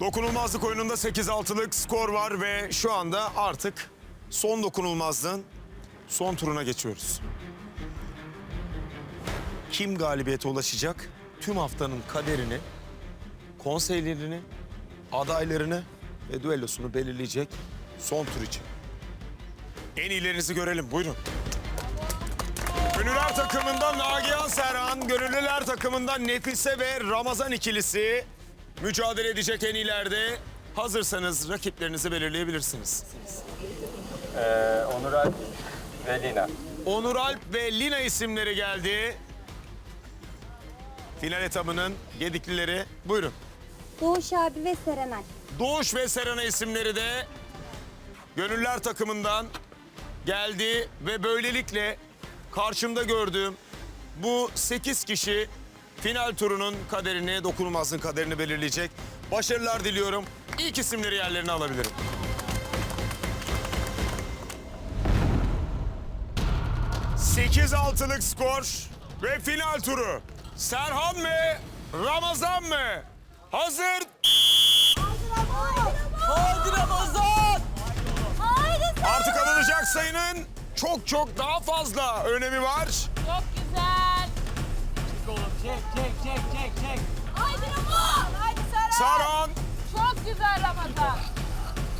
Dokunulmazlık oyununda 8-6'lık skor var ve şu anda artık son dokunulmazlığın son turuna geçiyoruz. Kim galibiyete ulaşacak? Tüm haftanın kaderini, konseylerini, adaylarını ve düellosunu belirleyecek son tur için. En iyilerinizi görelim. Buyurun. Gönüller takımından Nagihan Serhan, Gönüllüler takımından Nefise ve Ramazan ikilisi mücadele edecek en ileride. Hazırsanız rakiplerinizi belirleyebilirsiniz. Onur Alp ve Lina. Onur Alp ve Lina isimleri geldi. Final etabının gediklileri. Buyurun. Doğuş abi ve Serenay. Doğuş ve Serena isimleri de Gönüller takımından geldi ve böylelikle karşımda gördüğüm bu 8 kişi final turunun kaderini, dokunulmazlığın kaderini belirleyecek. Başarılar diliyorum. İlk isimleri yerlerine alabilirim. Sekiz altılık skor ve final turu. Serhan mı? Ramazan mı? Hazır. Haydi Ramazan! Artık alınacak sayının çok çok daha fazla önemi var. Çek çek çek çek çek. Haydi Ramazan. Haydi Serhat. Saran Çok güzel Ramazan.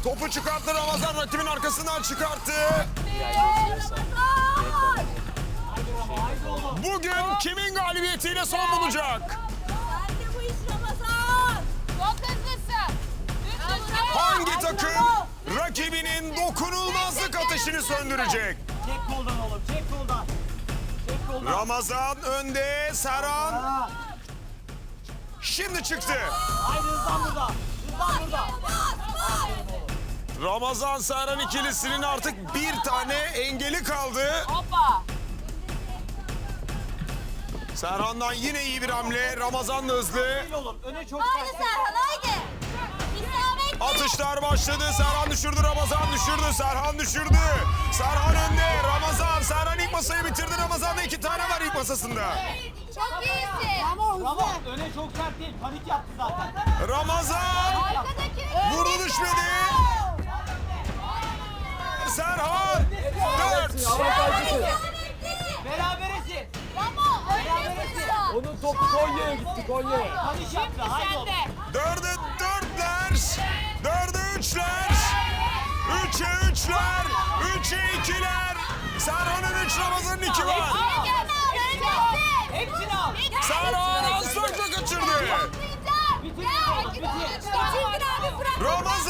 topu çıkarttı Ramazan rakibin arkasından çıkarttı. Ramazan. Bugün kimin galibiyetiyle son bulacak? Hadi bu iş Ramazan. Çok hızlısın. Hangi takım rakibinin dokunulmazlık ateşini söndürecek? Çek koldan. Ramazan önde, Serhan Ha, şimdi çıktı. Haydi hızlan burada. Hızlan burada. Ramazan Serhan ikilisinin artık bir tane engeli kaldı. Hoppa. Serhan'dan yine iyi bir hamle. Ramazan da hızlı. Değil oğlum öne çok Haydi sert. Serhan haydi. Atışlar başladı. Serhan düşürdü. Ramazan düşürdü. Serhan düşürdü. Serhan önde. Ramazan. Serhan ilk masayı bitirdi. Ramazan'da iki tane var ilk masasında. Çok iyisin. Ama öne çok sert değil panik yaptı zaten. Ramazan. Arkadaki. Vurdu düşmedi. Serhan. Dört. Beraberesin. Ama öndesin. Onun topu Konya'ya gitti Konya'ya. Panik yaptı haydi. Dörde dörtler. Üçler. Üçe üçler. Üçe ikiler. Serhan'ın üç, Ramazan'ın iki var. Hepsini al. Serhan az sonra kaçırdı. Ramazan!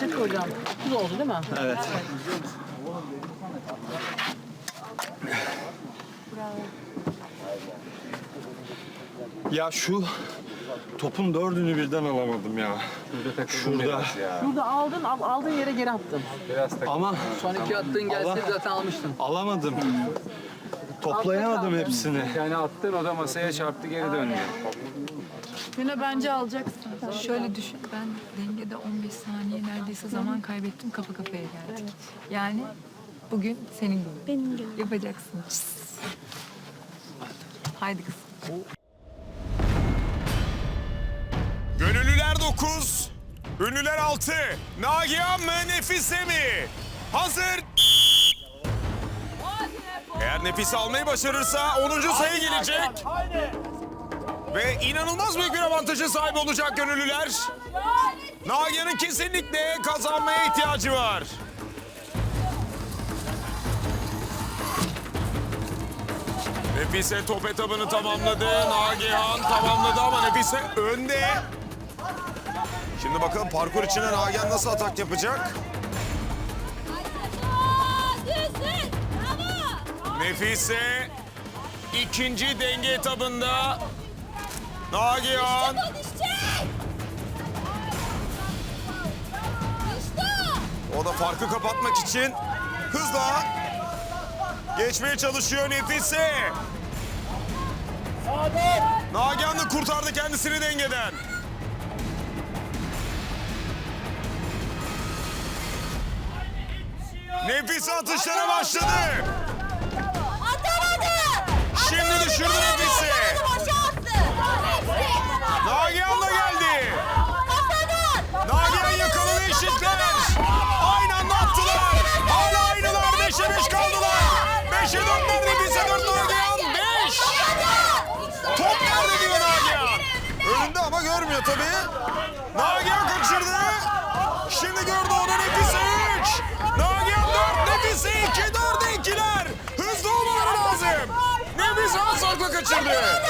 Çık hocam. Tuz oldu değil mi? Evet. Ya şu topun dördünü birden alamadım ya. Şurada. Şurada aldın, al- aldığın yere geri attın. Ama Son iki attığın gelseydi Allah. zaten almıştın. alamadım. Toplayamadım hepsini. Yani attın o da masaya çarptı geri döndü. Güne bence alacaksın. Şöyle düşün, ben dengede 15 saniye neredeyse zaman kaybettim, kafa kafaya geldik. Yani bugün senin günün. Benim günüm. Yapacaksın. Haydi kızım. 9, ünlüler 6. Nagihan mı, Nefise mi? Hazır. Eğer Nefise almayı başarırsa 10. sayı gelecek. Ve inanılmaz büyük bir avantaja sahip olacak gönüllüler. Nagihan'ın kesinlikle kazanmaya ihtiyacı var. Nefise top etabını tamamladı. Nagihan tamamladı ama Nefise önde. Şimdi bakalım parkur içine Nagihan nasıl atak yapacak? Nefise ikinci denge etabında. Nagihan o da farkı kapatmak için hızla geçmeye çalışıyor Nefise. Nagihan da kurtardı kendisini dengeden. Nefise atışlara başladı. Atamadı. Şimdi düşürdü attı. Nagihan da geldi. Nagihan yakaladı eşitler. Aynı anda attılar. Hala aynılar. Beşe beş kaldılar. Beşe dörtler Nefise dört Nagihan. Beş. Top nerede diyor Nagihan. Önünde ama görmüyor tabii. Nagihan kaçırdı. Az farkla kaçırdı.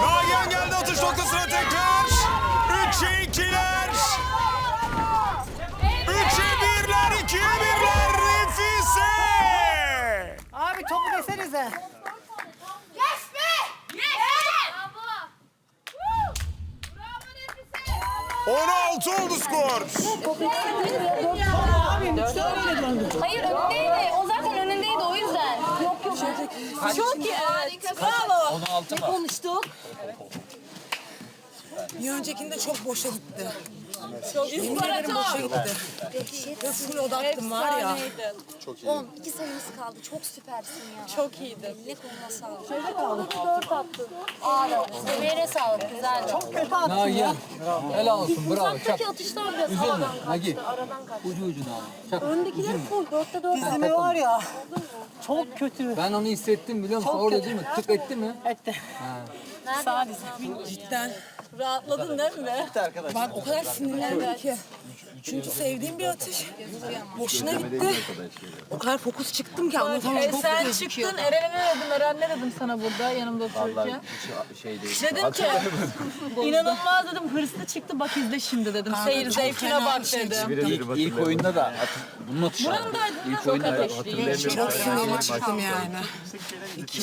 Nagihan geldi atış noktasına tekrar. Üçe ikiler. Üçe birler, ikiye birler. Nefise. Abi topu desenize. Nefise! 16 oldu skor. Hayır önündeydi. O zaten önündeydi o yüzden. Yok yok. Çok iyi. Bravo. 16 mı? Konuştuk. Bir öncekinde çok boşa gitti. Çok Yemin ederim boşa gitti. Full odaktım var ya. 10. 2 sayımız kaldı. Çok süpersin ya. Çok iyiydi. Eline koluna sağlık. Dört attı. Seviyene sağlık. Güzeldi. Çok Kötü attım ya. Helal olsun bravo. Uzaktaki atışlar biraz Üzülme. Nagi. Aradan kaçtı. Ucu ucuna al. Çak. Öndekiler full. Dörtte dört. Dizimi var ya. Çok kötü. Ben onu hissettim biliyor musun? Çok Orada kötü. değil mi? Tık etti mi? Etti. Sağ dizim. Cidden. Rahatladın değil mi? Ben o kadar sinirlendim ki. Çünkü sevdiğim bir atış. Boşuna gitti. O kadar fokus çıktım ki anlatamam. Çok Sen gözüküyor. çıktın Eren'e ne dedim? Eren ne dedim sana burada yanımda otururken? Dedim ki inanılmaz dedim hırslı çıktı bak izle şimdi dedim. Seyir çok zevkine fena bak şey dedim. İlk, ilk oyunda da atış, bunun atışı. İlk oyunda da hatırlayamıyorum. Çok sinirli çıktım yani.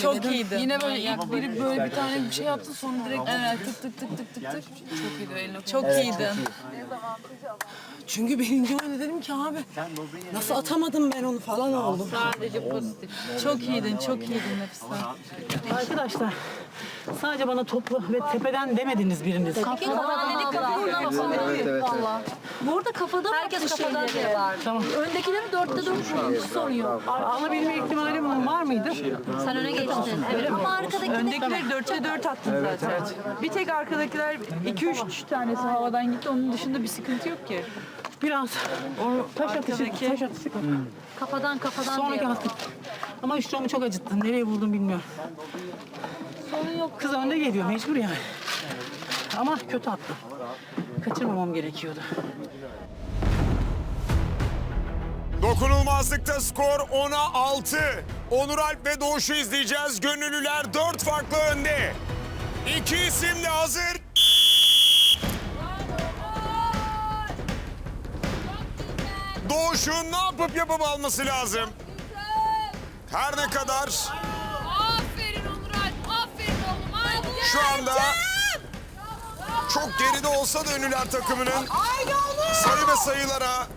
Çok iyiydi. Yine böyle ilk biri böyle bir tane bir şey yaptı sonra direkt evet, tık tık tık tık tık tık. Çok iyiydi. Çok iyiydi. Çünkü birinci oyunda dedim ki abi nasıl atamadım ben onu falan oldu. Sadece pozitif. Çok iyiydin, çok iyiydin Nefise. Arkadaşlar sadece bana topu ve tepeden demediniz biriniz. Kafadan dedik kafadan. Evet evet. Valla. Bu arada kafada Herkes kafadan diye vardı. Tamam. Öndekileri dörtte dört vurmuş soruyor. Alabilme ihtimalim var mıydı? Sen öne geçtin. Evet. Ama arkadaki Öndekiler dörtte dört attın zaten. Bir tek arkadakiler iki üç tanesi havadan gitti. Onun dışında bir sıkıntı yok ki. Biraz o taş atışı, taş atışı. kafadan kafadan Sonraki diye. atış. Ama üç çok acıttı. Nereye vurdum bilmiyorum. Sorun yok. Kız önde geliyor mecbur yani. Ama kötü attı. Kaçırmamam gerekiyordu. Dokunulmazlıkta skor 10'a 6. Onur Alp ve Doğuş'u izleyeceğiz. Gönüllüler 4 farklı önde. İki isim de hazır. Doğuş'un ne yapıp yapıp alması lazım. Her ne kadar Aferin Onur Alp. Aferin oğlum. Şu anda çok geride olsa da Ünlüler takımının sayı ve sayılara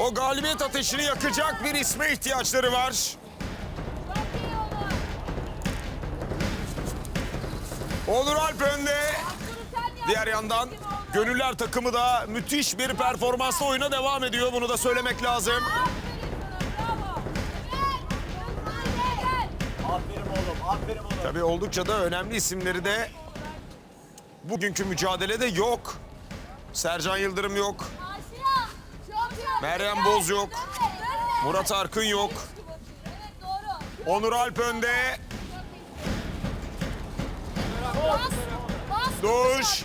o galibiyet ateşini yakacak bir isme ihtiyaçları var. Onur Alp önde. Diğer yandan Gönüller takımı da müthiş bir performansla oyuna devam ediyor. Bunu da söylemek lazım. Tabii oldukça da önemli isimleri de bugünkü mücadelede yok. Sercan Yıldırım yok. Meryem Boz yok. Murat Arkın yok. Onur Alp önde. Doğuş.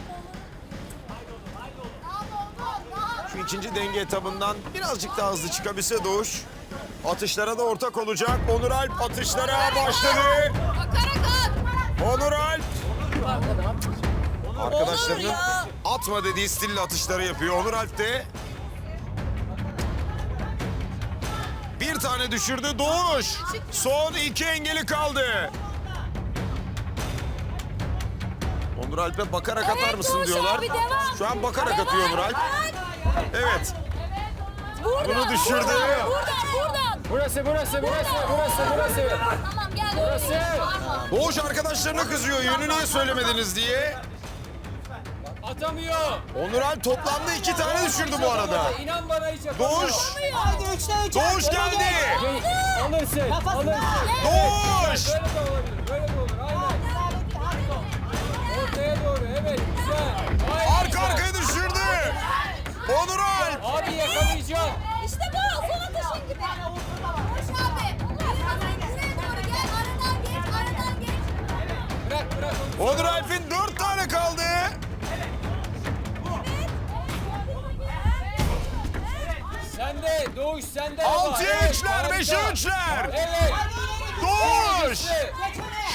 Şu ikinci denge etabından birazcık daha hızlı çıkabilse Doğuş. Atışlara da ortak olacak. Onur Alp atışlara başladı. Onur Alp. Arkadaşlarının atma dediği stille atışları yapıyor. Onur Alp de bir tane düşürdü. Doğuş. Son iki engeli kaldı. Onur Alp'e bakarak atar mısın Doğuş diyorlar. abi, devam. Şu an bakarak atıyor Onur Alp. Evet. Buradan. Bunu düşürdü. Buradan, buradan, buradan. Burası, burası, burası, burası, burası. Tamam gel. Burası. Doğuş arkadaşlarına kızıyor. Yönü niye söylemediniz diye. Atamıyor. Onur Alp toplamda iki tane düşürdü bu arada. İnan bana hiç yapamıyor. Doğuş. Haydi üçte üç. Doğuş geldi. Alırsın, alırsın. Doğuş. Böyle de olabilir, böyle de olur. Aynen. Ortaya doğru, evet, güzel. Hayır, Arka arkaya düşürdü. Onur Alp. Abi yakalayacağım. İşte bu. Son atışın gibi. Koş abi. Buraya doğru gel. Aradan geç. Aradan geç. Bırak, bırak onu. Onur Alp'in Doğuş sen de. Altıya Evet, üçler, beşe üçler. Evet. Doğuş. Evet.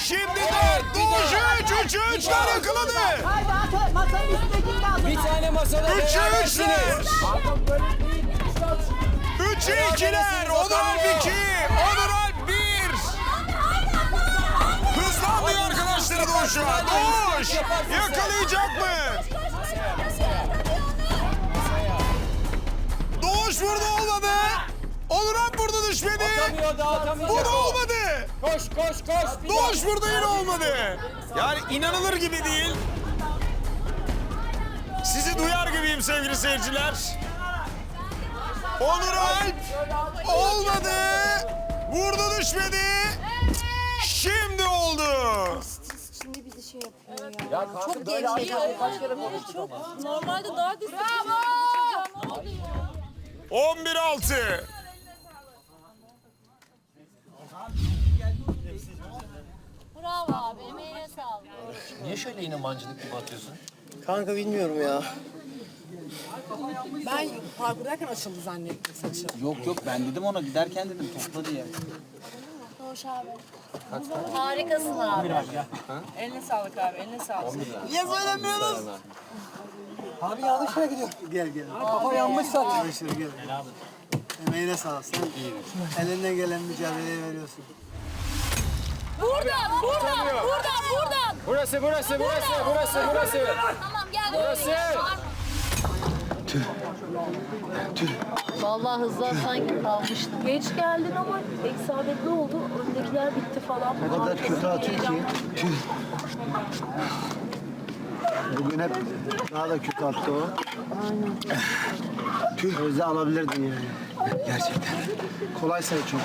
Şimdi de Doğuş üç, üçü üçler yakaladı. Haydi at masanın üstündekini de al. Bir tane masada berabersiniz. üçler. Üçe ikiler. Onur Alp iki. Onur Alp bir. Hızlandı arkadaşları Doğuş'a. Doğuş. Yakalayacak mı? Onur Alp burada düşmedi. Atamıyor, dağıtamayacak Bu da olmadı. Koş, koş, koş. Daha. Doğuş burada yine olmadı. Yani inanılır gibi değil. Sizi duyar gibiyim sevgili seyirciler. Onur Alp olmadı. Vurdu düşmedi. Şimdi oldu. Çok geriye. Çok normalde daha düşük. Bravo. 11-6. Bravo abi. Emeğine sağlık. Niye şöyle yine mancınık gibi atıyorsun? Kanka bilmiyorum ya. Ben parkurdayken açıldı zannettim saçı. Yok yok ben dedim ona giderken dedim topla diye. Hoş abi. Harikasın abi. Eline sağlık abi, eline sağlık. Niye söylemiyoruz? Abi yanlış yere gidiyor. Gel gel. Kafa yanmış zaten. Gel. Emeğine sağlık. Sen elinden gelen mücadeleyi veriyorsun. Buradan, buradan, buradan, buradan. Burası, burası, burası, burası, burası. Tamam gel. Burası. Vallahi hızlı sanki kalmıştım. Geç geldin ama isabetli oldu. Öndekiler bitti falan. O kadar kötü atıyor ki. Tüh. Bugün hep daha da kötü attı o. Aynen. Tüh. Özde alabilirdin yani. Gerçekten. Kolay sayı çünkü.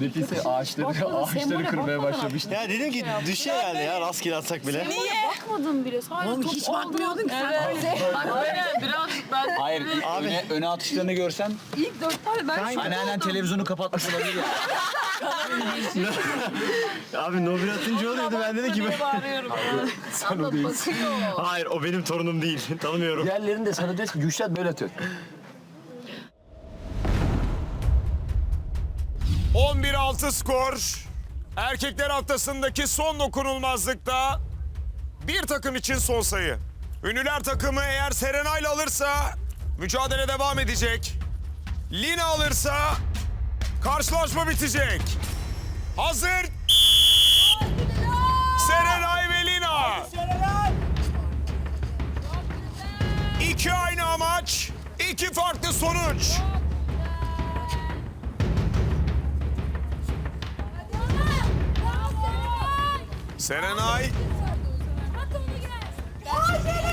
Nefise ağaçları, ağaçları kırmaya başlamış. Ya dedim ki düşe yani ya rastgele atsak bile. Bakmadım bile. Sadece Oğlum hiç bakmıyordun ki sen. Aynen birazcık ben Hayır, öne, öne atışlarını görsen ilk dört tane ben şok anneannen televizyonu kapatmış olabilir ya. Abi Nobel atınca oluyordu ben dedim ki ben... Bağırıyorum. Sen o değilsin. Hayır o benim torunum değil. Tanımıyorum. Diğerlerini de sana ki Gülşen böyle atıyor. 11-6 skor. Erkekler haftasındaki son dokunulmazlıkta bir takım için son sayı. Ünlüler takımı eğer Serenay'la alırsa mücadele devam edecek. Lina alırsa karşılaşma bitecek. Hazır. Serenay ve Lina. İki aynı amaç, iki farklı sonuç. Serenay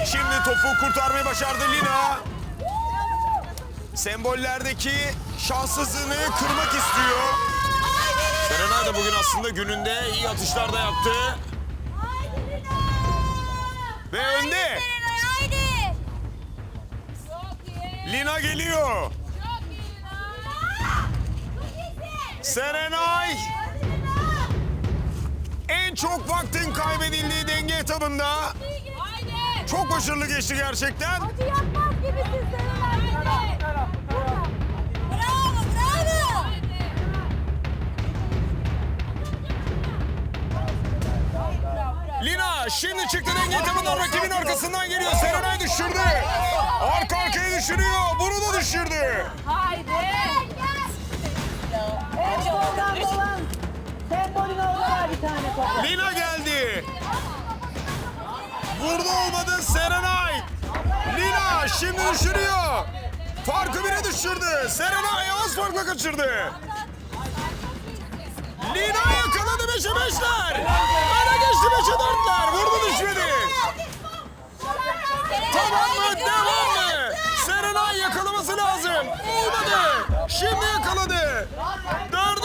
Şimdi topu kurtarmayı başardı Lina. Sembollerdeki şanssızlığını kırmak istiyor. Serenay da bugün aslında gününde iyi atışlar da yaptı. Ve önde. Lina geliyor. Serenay. Çok vaktin kaybedildiği denge etabında Haydi. çok başarılı geçti gerçekten. Hadi yapmaz gibisin Serenay. Bravo, bravo. Lina şimdi çıktı denge etabından rakibin arkasından geliyor. Serenay düşürdü. Arka arkaya düşürüyor. Bunu da düşürdü. Haydi bir tane topu. Lina geldi. Burada olmadı Serenay. Lina şimdi düşürüyor. Farkı bire düşürdü. Serenay az farkla kaçırdı. Lina yakaladı 5'e 5'ler. Öne geçti 5'e 4'ler. Vurdu düşmedi. Tamam mı? Devam mı? Serenay yakalaması lazım. Olmadı. Şimdi yakaladı. 4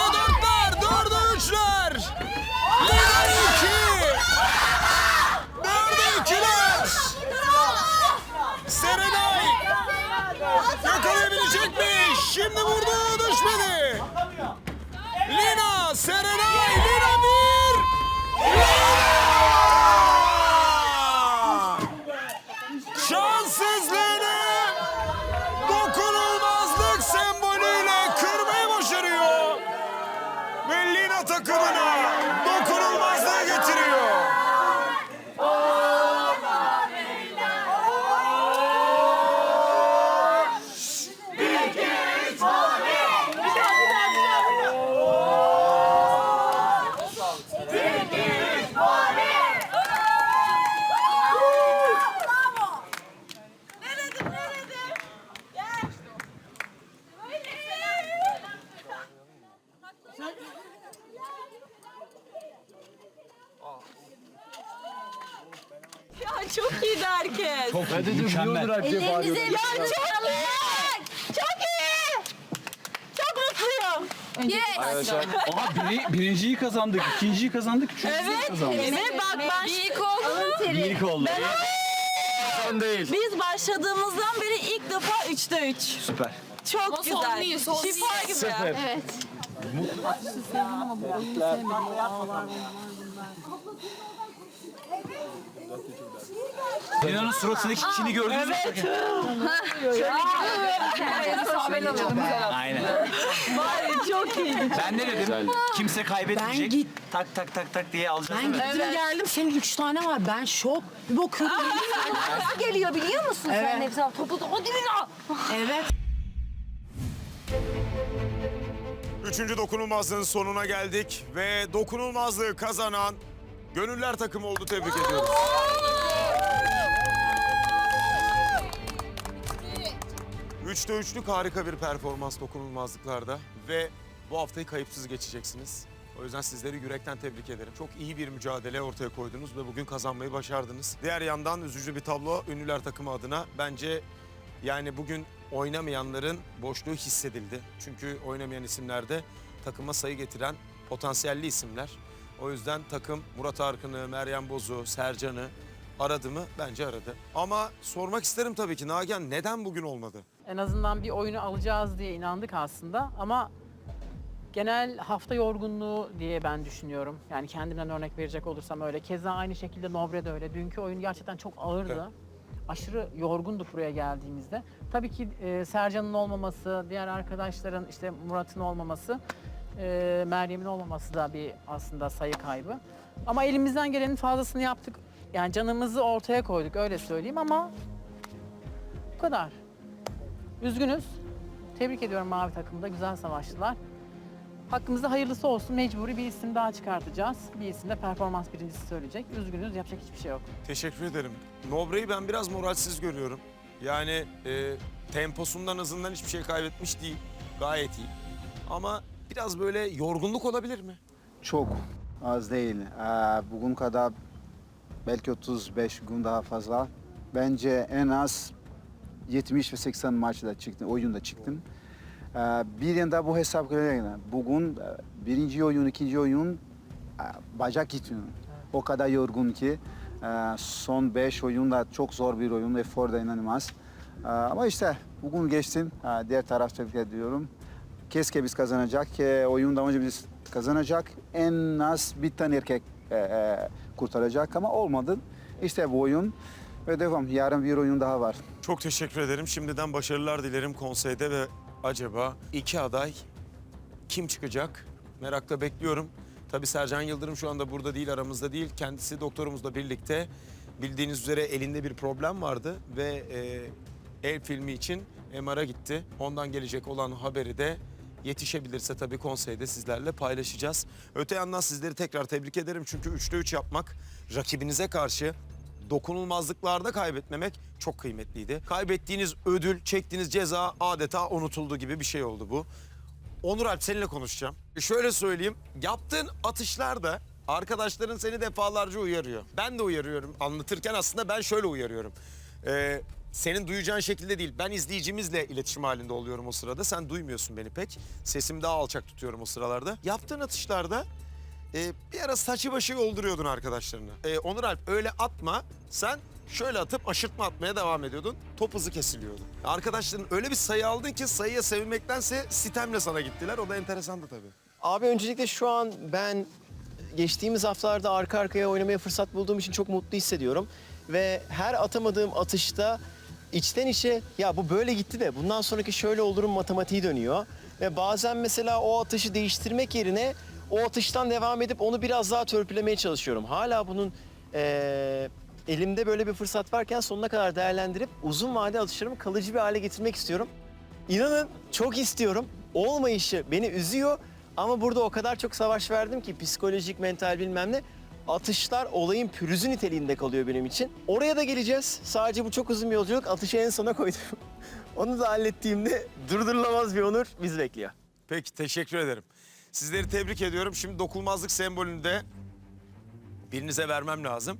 Ve Lina takımına dokunulmazlığı getiriyor. Ya çok iyiydi herkes. Mükemmel. Ellerinize Ya çok iyi. Çok iyi. Çok mutluyum. Yes. Aha biri, birinciyi kazandık, ikinciyi kazandık, üçüncüyü Evet. kazandık. Evet bak ben İyi oldu. İlk oldu. Sen değil. biz başladığımızdan beri ilk defa üçte üç. Süper. Çok güzel. Şifa gibi. Sıfır. Evet. Lina'nın suratındaki kini gördünüz mü? Aynen. Var ya çok iyi. Ben ne dedim? Kimse kaybetmeyecek. Ben git- Tak tak tak tak diye alacağız Ben gittim geldim senin üç tane var. Ben şok. Bir bakıyorum. Nasıl geliyor biliyor musun sen Evet. nefes al. Topu topu dibine. evet. Üçüncü dokunulmazlığın sonuna geldik ve dokunulmazlığı kazanan Gönüller takımı oldu. Tebrik ediyoruz. Üçte üçlük harika bir performans dokunulmazlıklarda ve bu haftayı kayıpsız geçeceksiniz. O yüzden sizleri yürekten tebrik ederim. Çok iyi bir mücadele ortaya koydunuz ve bugün kazanmayı başardınız. Diğer yandan üzücü bir tablo Ünlüler takımı adına bence yani bugün oynamayanların boşluğu hissedildi. Çünkü oynamayan isimlerde takıma sayı getiren potansiyelli isimler. O yüzden takım Murat Arkın'ı, Meryem Boz'u, Sercan'ı aradı mı? Bence aradı. Ama sormak isterim tabii ki Nagihan neden bugün olmadı? En azından bir oyunu alacağız diye inandık aslında ama genel hafta yorgunluğu diye ben düşünüyorum. Yani kendimden örnek verecek olursam öyle. Keza aynı şekilde Nobre de öyle. Dünkü oyun gerçekten çok ağırdı. Evet. Aşırı yorgunduk buraya geldiğimizde. Tabii ki e, Sercan'ın olmaması, diğer arkadaşların işte Murat'ın olmaması, e, Meryem'in olmaması da bir aslında sayı kaybı. Ama elimizden gelenin fazlasını yaptık. Yani canımızı ortaya koyduk öyle söyleyeyim ama bu kadar. Üzgünüz. Tebrik ediyorum mavi takımda. Güzel savaştılar. Hakkımızda hayırlısı olsun. Mecburi bir isim daha çıkartacağız. Bir isim de performans birincisi söyleyecek. Üzgünüz. Yapacak hiçbir şey yok. Teşekkür ederim. Nobre'yi ben biraz moralsiz görüyorum. Yani e, temposundan hızından hiçbir şey kaybetmiş değil. Gayet iyi. Ama biraz böyle yorgunluk olabilir mi? Çok az değil. Ee, Bugün kadar belki 35 gün daha fazla. Bence en az 70 ve 80 maçta çıktım, oyunda çıktım. Ee, Bir yanda bu hesap göre bugün e, birinci oyun, ikinci oyun e, bacak gitmiyor. O kadar yorgun ki e, son 5 oyunda çok zor bir oyun, efor da inanılmaz. Ee, Ama işte bugün geçtin, Ee, diğer taraf tebrik ediyorum. Keşke biz kazanacak, ki oyunda önce biz kazanacak. En az bir tane erkek e, e, kurtaracak ama olmadı. İşte bu oyun ve devam. Yarın bir oyun daha var. Çok teşekkür ederim. Şimdiden başarılar dilerim konseyde ve acaba iki aday kim çıkacak? Merakla bekliyorum. Tabii Sercan Yıldırım şu anda burada değil, aramızda değil. Kendisi doktorumuzla birlikte bildiğiniz üzere elinde bir problem vardı ve e, el filmi için MR'a gitti. Ondan gelecek olan haberi de yetişebilirse tabii konseyde sizlerle paylaşacağız. Öte yandan sizleri tekrar tebrik ederim çünkü 3'te 3 yapmak rakibinize karşı dokunulmazlıklarda kaybetmemek çok kıymetliydi. Kaybettiğiniz ödül, çektiğiniz ceza adeta unutuldu gibi bir şey oldu bu. Onur Alp seninle konuşacağım. Şöyle söyleyeyim, yaptığın atışlarda arkadaşların seni defalarca uyarıyor. Ben de uyarıyorum. Anlatırken aslında ben şöyle uyarıyorum. Ee, senin duyacağın şekilde değil. Ben izleyicimizle iletişim halinde oluyorum o sırada. Sen duymuyorsun beni pek. Sesimi daha alçak tutuyorum o sıralarda. Yaptığın atışlarda e, bir ara saçı başı yolduruyordun arkadaşlarını. E, Onur Alp öyle atma. Sen şöyle atıp aşırtma atmaya devam ediyordun. Top hızı kesiliyordu. Arkadaşların öyle bir sayı aldın ki sayıya sevinmektense sitemle sana gittiler. O da enteresandı tabii. Abi öncelikle şu an ben geçtiğimiz haftalarda arka arkaya oynamaya fırsat bulduğum için çok mutlu hissediyorum. Ve her atamadığım atışta içten içe ya bu böyle gitti de bundan sonraki şöyle olurum matematiği dönüyor. Ve bazen mesela o atışı değiştirmek yerine o atıştan devam edip onu biraz daha törpülemeye çalışıyorum. Hala bunun eee, elimde böyle bir fırsat varken sonuna kadar değerlendirip uzun vade atışlarımı kalıcı bir hale getirmek istiyorum. İnanın çok istiyorum. Olmayışı beni üzüyor ama burada o kadar çok savaş verdim ki psikolojik, mental bilmem ne. Atışlar olayın pürüzü niteliğinde kalıyor benim için. Oraya da geleceğiz. Sadece bu çok uzun bir yolculuk. Atışı en sona koydum. Onu da hallettiğimde durdurulamaz bir onur bizi bekliyor. Peki teşekkür ederim. Sizleri tebrik ediyorum. Şimdi dokunulmazlık sembolünü de birinize vermem lazım.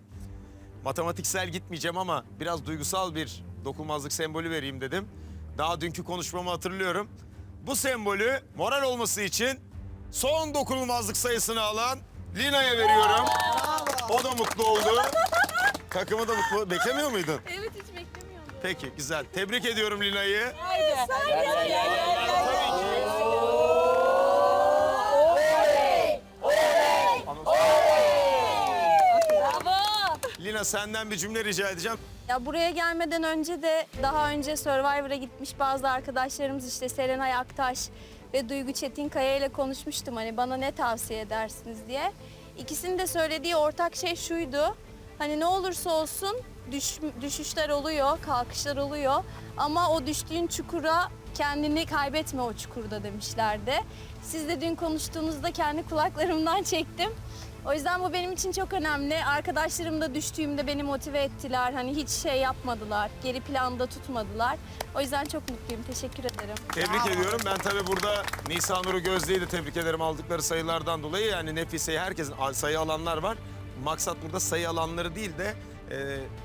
Matematiksel gitmeyeceğim ama biraz duygusal bir dokunulmazlık sembolü vereyim dedim. Daha dünkü konuşmamı hatırlıyorum. Bu sembolü moral olması için son dokunulmazlık sayısını alan Lina'ya veriyorum. O da mutlu oldu. Takımı da mutlu. Beklemiyor muydun? Evet hiç beklemiyordum. Peki güzel. Tebrik ediyorum Lina'yı. Bravo. Lina senden bir cümle rica edeceğim. Ya buraya gelmeden önce de daha önce Survivor'a gitmiş bazı arkadaşlarımız işte Serenay Aktaş ve Duygu Çetinkaya ile konuşmuştum hani bana ne tavsiye edersiniz diye. İkisinin de söylediği ortak şey şuydu. Hani ne olursa olsun düş, düşüşler oluyor, kalkışlar oluyor ama o düştüğün çukura kendini kaybetme o çukurda demişlerdi. Siz de dün konuştuğunuzda kendi kulaklarımdan çektim. O yüzden bu benim için çok önemli. Arkadaşlarım da düştüğümde beni motive ettiler. Hani hiç şey yapmadılar. Geri planda tutmadılar. O yüzden çok mutluyum. Teşekkür ederim. Tebrik ediyorum. Ben tabii burada Nisan Nur'u Gözde'yi de tebrik ederim aldıkları sayılardan dolayı. Yani Nefise'yi herkesin sayı alanlar var. Maksat burada sayı alanları değil de e,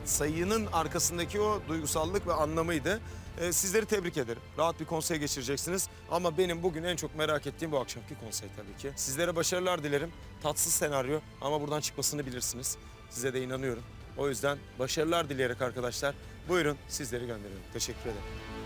sayının arkasındaki o duygusallık ve anlamıydı. E, sizleri tebrik ederim. Rahat bir konsey geçireceksiniz. Ama benim bugün en çok merak ettiğim bu akşamki konsey tabii ki. Sizlere başarılar dilerim. Tatsız senaryo ama buradan çıkmasını bilirsiniz. Size de inanıyorum. O yüzden başarılar dileyerek arkadaşlar buyurun sizleri gönderiyorum. Teşekkür ederim.